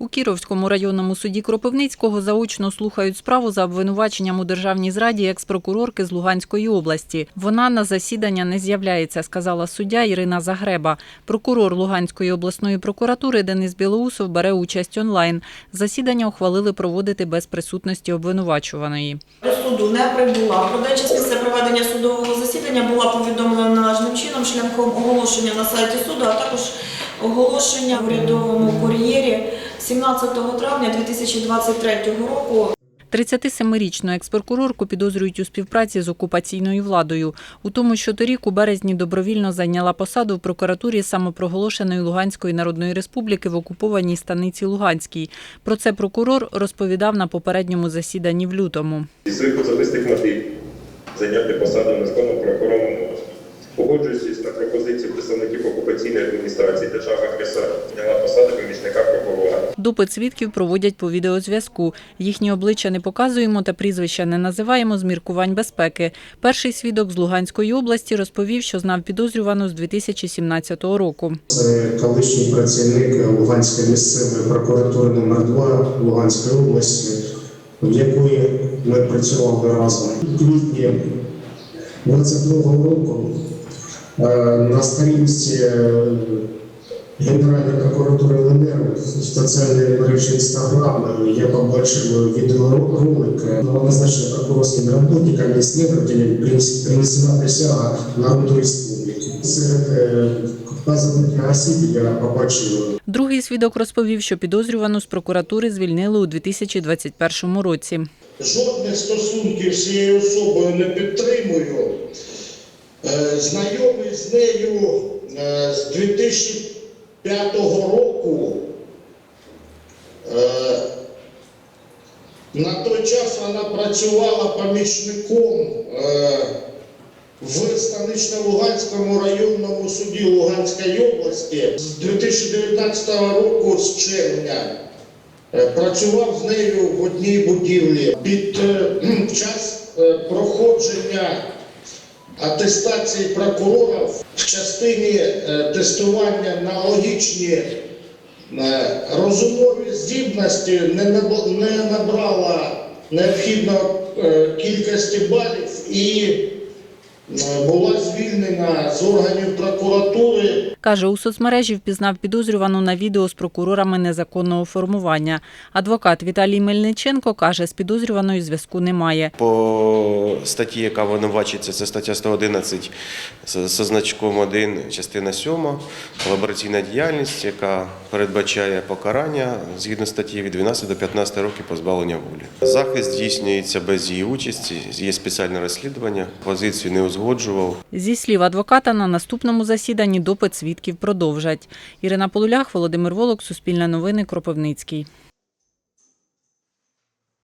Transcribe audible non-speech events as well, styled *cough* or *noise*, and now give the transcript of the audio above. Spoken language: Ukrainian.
У Кіровському районному суді Кропивницького заочно слухають справу за обвинуваченням у державній зраді екс-прокурорки з Луганської області. Вона на засідання не з'являється, сказала суддя Ірина Загреба. Прокурор Луганської обласної прокуратури Денис Білоусов бере участь онлайн. Засідання ухвалили проводити без присутності обвинувачуваної. До суду не прибула. Про дечість місце проведення судового засідання була повідомлена належним чином шляхом оголошення на сайті суду, а також оголошення в урядовому кур'єрі 17 травня 2023 року 37-річну екс-прокурорку підозрюють у співпраці з окупаційною владою. У тому, що торік у березні добровільно зайняла посаду в прокуратурі самопроголошеної Луганської Народної Республіки в окупованій станиці Луганській. Про це прокурор розповідав на попередньому засіданні в лютому. Зі своїх особистих мотивів зайняти посаду незаконно правоохоронному органі. Погоджуючись на пропозицію представників окупаційної адміністрації держави-агресора, зняла посаду помічника прокурора. Допит свідків проводять по відеозв'язку. Їхні обличчя не показуємо та прізвища не називаємо з міркувань безпеки. Перший свідок з Луганської області розповів, що знав підозрювану з 2017 року. Це колишній працівник Луганської місцевої прокуратури номер 2 Луганської області, в якої ми працювали разом. У квітні 22-го року на сторінці е, Генеральної прокуратури ЛНР в соціальній мережі Інстаграм я побачив відеоролик новоназначених прокурорськими работниками і слідователями принесена присяга народу республіки. Серед е, вказаних осіб я побачив Другий свідок розповів, що підозрювану з прокуратури звільнили у 2021 році. Жодних стосунків з цією особою не підтримую. Е, Знайомий з нею е, з 2005 року. Е, На той час вона працювала помічником в Станично-Луганському районному суді Луганської області з 2019 року, з червня. Працював з нею в одній будівлі. Під *clears throat* час проходження атестації прокурора в частині е, тестування на логічні е, розумові здібності не набрала необхідної е, кількості балів і була звільнена з органів прокуратури Каже, у соцмережі впізнав підозрювану на відео з прокурорами незаконного формування. Адвокат Віталій Мельниченко каже, з підозрюваною зв'язку немає. По статті, яка винувачується, це стаття 111 з зі значком 1, частина 7, колабораційна діяльність, яка передбачає покарання згідно статті від 12 до 15 років позбавлення волі. Захист здійснюється без її участі, є спеціальне розслідування, позицію не узгоджував. Зі слів адвоката, на наступному засіданні допит свідків продовжать. Ірина Полулях, Володимир Волок, Суспільне новини, Кропивницький.